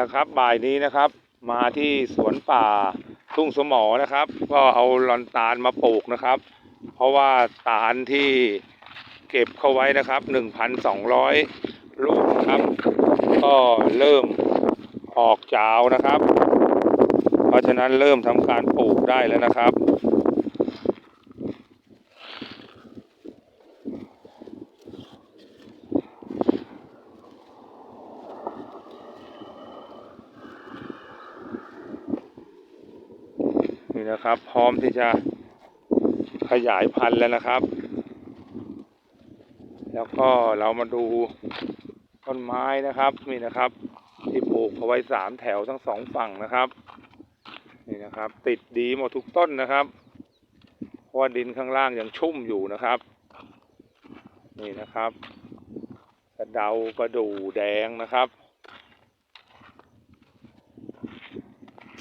นะครับบ่ายนี้นะครับ มาที่สวนป่าทุ่งสมอนะครับ ก็เอาลอนตาลมาปลูกนะครับ เพราะว่าตาลที่เก็บเข้าไว้นะครับ1,200 ลูกนะครับ ก็เริ่มออกจาวนะครับ เพราะฉะนั้นเริ่มทำการปลูกได้แล้วนะครับ นี่นะครับ พร้อมที่จะขยายพันธุ์แล้วนะครับ แล้วก็เรามาดูต้นไม้นะครับนี่นะครับ ที่ปลูกเอาไว้สามแถวทั้งสองฝั่งนะครับ นี่นะครับ ติดดีหมดทุกต้นนะครับเพราะว่าดินข้างล่างยังชุ่มอยู่นะครับ นี่นะครับกระเดาประดูแดงนะครับ